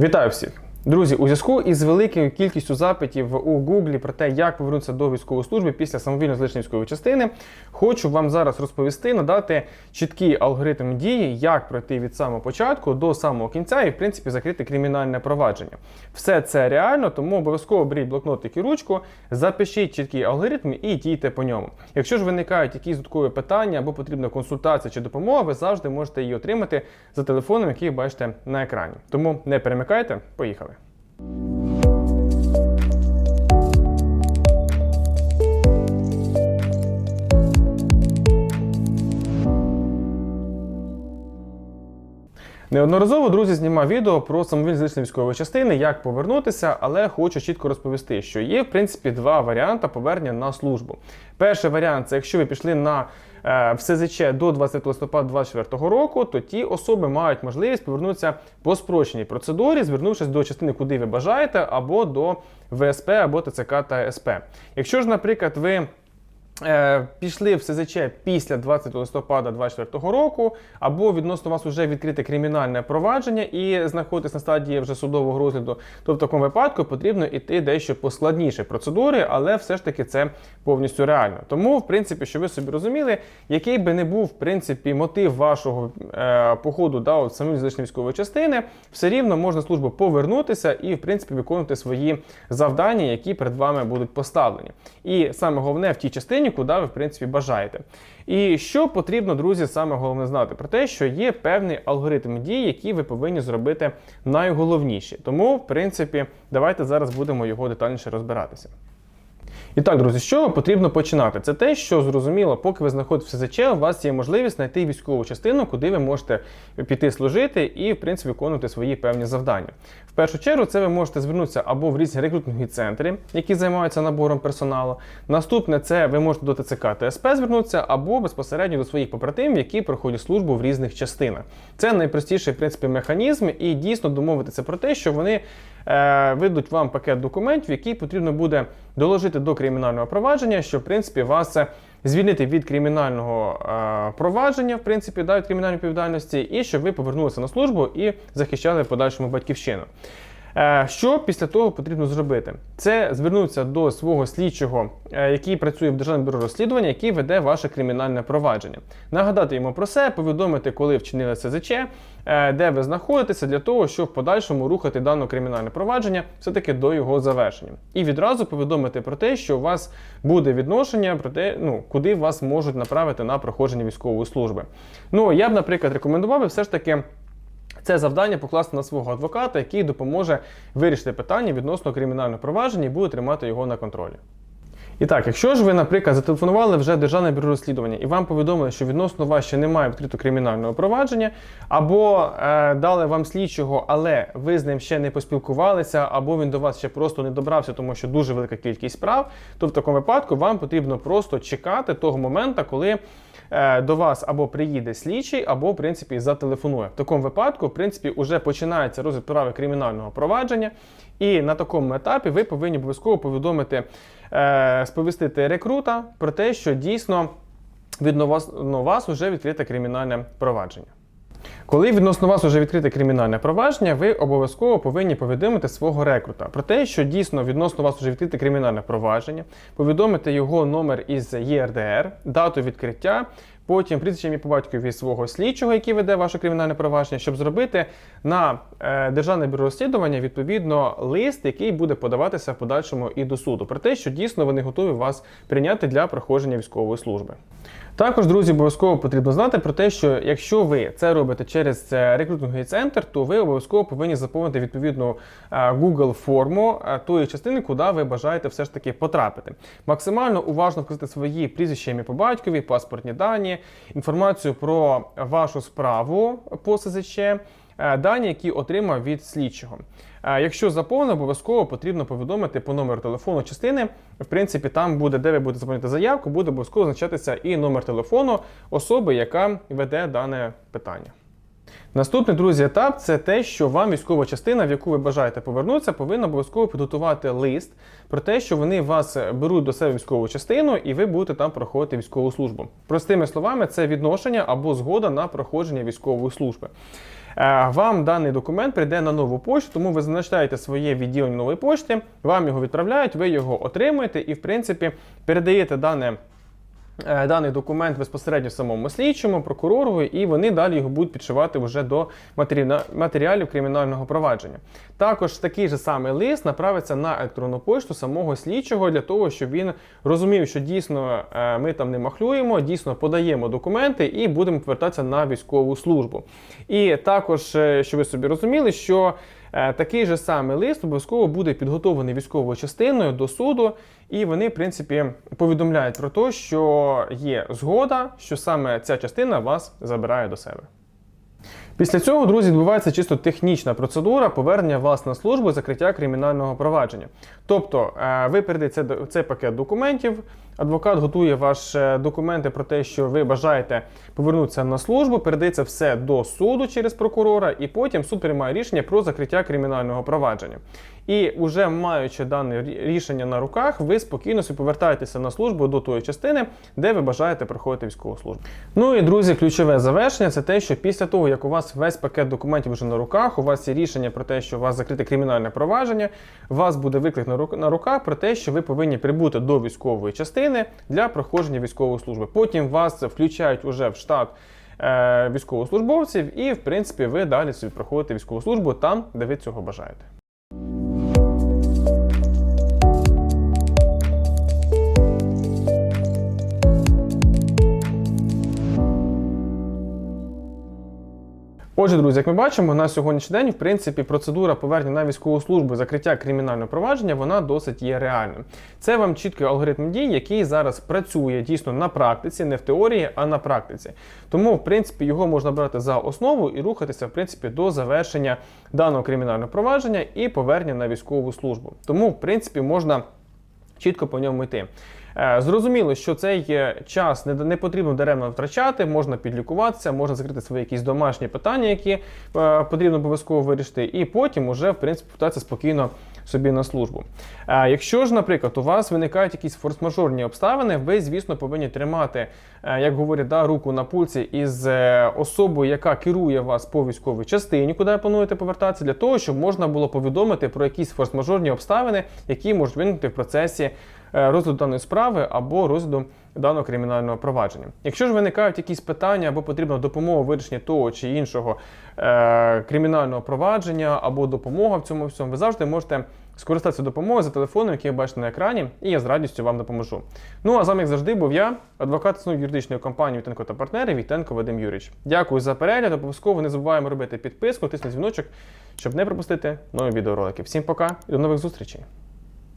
Вітаю всіх! Друзі, у зв'язку із великою кількістю запитів у Гуглі про те, як повернутися до військової служби після самовільно залишення військової частини, хочу вам зараз розповісти, надати чіткий алгоритм дії, як пройти від самого початку до самого кінця і, в принципі, закрити кримінальне провадження. Все це реально, тому обов'язково беріть блокнотик і ручку, запишіть чіткий алгоритм і дійте по ньому. Якщо ж виникають якісь додаткові питання або потрібна консультація чи допомога, ви завжди можете її отримати за телефоном, який бачите на екрані. Тому не перемикайте, поїхали. Неодноразово друзі знімав відео про самовільне військової частини, як повернутися, але хочу чітко розповісти, що є в принципі два варіанти повернення на службу. Перший варіант це якщо ви пішли на е, в до 20 листопада 2024 року, то ті особи мають можливість повернутися по спрощеній процедурі, звернувшись до частини, куди ви бажаєте, або до ВСП, або ТЦК та СП. Якщо ж, наприклад, ви Пішли в СЗЧ після 20 листопада 2024 року, або відносно вас вже відкрите кримінальне провадження і знаходитесь на стадії вже судового розгляду, то в такому випадку потрібно йти дещо по складніші процедури, але все ж таки це повністю реально. Тому, в принципі, що ви собі розуміли, який би не був в принципі мотив вашого е, походу да, от самої залишної військової частини, все рівно можна службу повернутися і, в принципі, виконувати свої завдання, які перед вами будуть поставлені. І саме головне в тій частині куди ви в принципі бажаєте. І що потрібно, друзі, саме головне знати про те, що є певний алгоритм дій, які ви повинні зробити найголовніші. Тому, в принципі, давайте зараз будемо його детальніше розбиратися. І так, друзі, з чого потрібно починати? Це те, що зрозуміло, поки ви знаходитесь в СЗЧ, у вас є можливість знайти військову частину, куди ви можете піти служити і, в принципі, виконувати свої певні завдання. Першу чергу, це ви можете звернутися або в різні рекрутингові центри, які займаються набором персоналу. Наступне це ви можете до ТЦК та СП звернутися, або безпосередньо до своїх побратимів, які проходять службу в різних частинах. Це найпростіший в принципі механізм, і дійсно домовитися про те, що вони е, видадуть вам пакет документів, який потрібно буде доложити до кримінального провадження, що в принципі вас це звільнити від кримінального е, провадження, в принципі, да, від кримінальної відповідальності, і щоб ви повернулися на службу і захищали в подальшому батьківщину. Е, Що після того потрібно зробити? Це звернутися до свого слідчого, е, який працює в Державному бюро розслідування, який веде ваше кримінальне провадження. Нагадати йому про це, повідомити, коли вчинили СЗЧ, е, де ви знаходитеся, для того, щоб в подальшому рухати дане кримінальне провадження все-таки до його завершення. І відразу повідомити про те, що у вас буде відношення про те, ну куди вас можуть направити на проходження військової служби. Ну я б, наприклад, рекомендував би все ж таки. Це завдання покласти на свого адвоката, який допоможе вирішити питання відносно кримінального провадження і буде тримати його на контролі. І так, якщо ж ви, наприклад, зателефонували вже Державне бюро розслідування і вам повідомили, що відносно вас ще немає відкритого кримінального провадження, або е, дали вам слідчого, але ви з ним ще не поспілкувалися, або він до вас ще просто не добрався, тому що дуже велика кількість справ, то в такому випадку вам потрібно просто чекати того моменту, коли до вас або приїде слідчий, або в принципі зателефонує. В такому випадку, в принципі, вже починається розгляд справи кримінального провадження, і на такому етапі ви повинні обов'язково повідомити, е, сповістити рекрута про те, що дійсно відносно ну, вас вже відкрите кримінальне провадження. Коли відносно вас вже відкрите кримінальне провадження, ви обов'язково повинні повідомити свого рекрута про те, що дійсно відносно вас вже відкрите кримінальне провадження, повідомити його номер із ЄРДР, дату відкриття, потім прізвище ім'я по батькові свого слідчого, який веде ваше кримінальне провадження, щоб зробити на е, Державне бюро розслідування відповідно лист, який буде подаватися в подальшому і до суду, про те, що дійсно вони готові вас прийняти для проходження військової служби. Також, друзі, обов'язково потрібно знати про те, що якщо ви це робите через е, рекрутинговий центр, то ви обов'язково повинні заповнити відповідну е, Google форму е, тої частини, куди ви бажаєте все ж таки потрапити. Максимально уважно вказати свої прізвища ім'я по батькові, паспортні дані, інформацію про вашу справу по СЗЧ. Дані, які отримав від слідчого. Якщо заповнено, обов'язково потрібно повідомити по номеру телефону частини. В принципі, там буде, де ви будете заповнити заявку, буде обов'язково означатися і номер телефону особи, яка веде дане питання. Наступний друзі етап це те, що вам військова частина, в яку ви бажаєте повернутися, повинна обов'язково підготувати лист про те, що вони вас беруть до себе військову частину, і ви будете там проходити військову службу. Простими словами, це відношення або згода на проходження військової служби. Е, Вам даний документ прийде на нову пошту, тому ви зазначаєте своє відділення нової пошти, вам його відправляють, ви його отримуєте і, в принципі, передаєте дане. Е, Даний документ безпосередньо самому слідчому, прокурору, і вони далі його будуть підшивати вже до матеріалів кримінального провадження. Також такий же самий лист направиться на електронну пошту самого слідчого для того, щоб він розумів, що дійсно е, ми там не махлюємо, дійсно подаємо документи і будемо повертатися на військову службу. І також, е, щоб ви собі розуміли, що Такий же самий лист обов'язково буде підготовлений військовою частиною до суду, і вони, в принципі, повідомляють про те, що є згода, що саме ця частина вас забирає до себе. Після цього, друзі, відбувається чисто технічна процедура повернення вас на службу закриття кримінального провадження. Тобто, е, ви передаєте цей- цей пакет документів, адвокат готує ваші документи про те, що ви бажаєте повернутися на службу, передається все до суду через прокурора, і потім суд приймає рішення про закриття кримінального провадження. І вже маючи дане рішення на руках, ви спокійно повертаєтеся на службу до тої частини, де ви бажаєте проходити військову службу. Ну і друзі, ключове завершення це те, що після того, як у вас весь пакет документів вже на руках, у вас є рішення про те, що у вас закрите кримінальне провадження, вас буде виклик на руках про те, що ви повинні прибути до військової частини для проходження військової служби. Потім вас включають уже в штат. е, Військовослужбовців, і в принципі ви далі собі проходите військову службу там, де ви цього бажаєте. Отже, друзі, як ми бачимо, на сьогоднішній день, в принципі, процедура повернення на військову службу, закриття кримінального провадження, вона досить є реальним. Це вам чіткий алгоритм дій, який зараз працює дійсно на практиці, не в теорії, а на практиці. Тому, в принципі, його можна брати за основу і рухатися, в принципі, до завершення даного кримінального провадження і повернення на військову службу. Тому, в принципі, можна чітко по ньому йти. Е, Зрозуміло, що цей е, час не, потрібно даремно втрачати, можна підлікуватися, можна закрити свої якісь домашні питання, які е, потрібно обов'язково вирішити, і потім уже, в принципі, питатися спокійно собі на службу. Якщо ж, наприклад, у вас виникають якісь форс-мажорні обставини, ви, звісно, повинні тримати, як говорять, да, руку на пульсі із особою, яка керує вас по військовій частині, куди плануєте повертатися, для того, щоб можна було повідомити про якісь форс-мажорні обставини, які можуть виникнути в процесі розгляду даної справи або розгляду даного кримінального провадження. Якщо ж виникають якісь питання або потрібна допомога у вирішенні того чи іншого е, кримінального провадження або допомога в цьому всьому, ви завжди можете скористатися допомогою за телефоном, який ви бачите на екрані, і я з радістю вам допоможу. Ну а з вами, як завжди, був я, адвокат основної юридичної компанії Вітенко та партнери Вітенко Вадим Юрійович. Дякую за перегляд. Обов'язково не забуваємо робити підписку, тиснути дзвіночок, щоб не пропустити нові відеоролики. Всім пока і до нових зустрічей!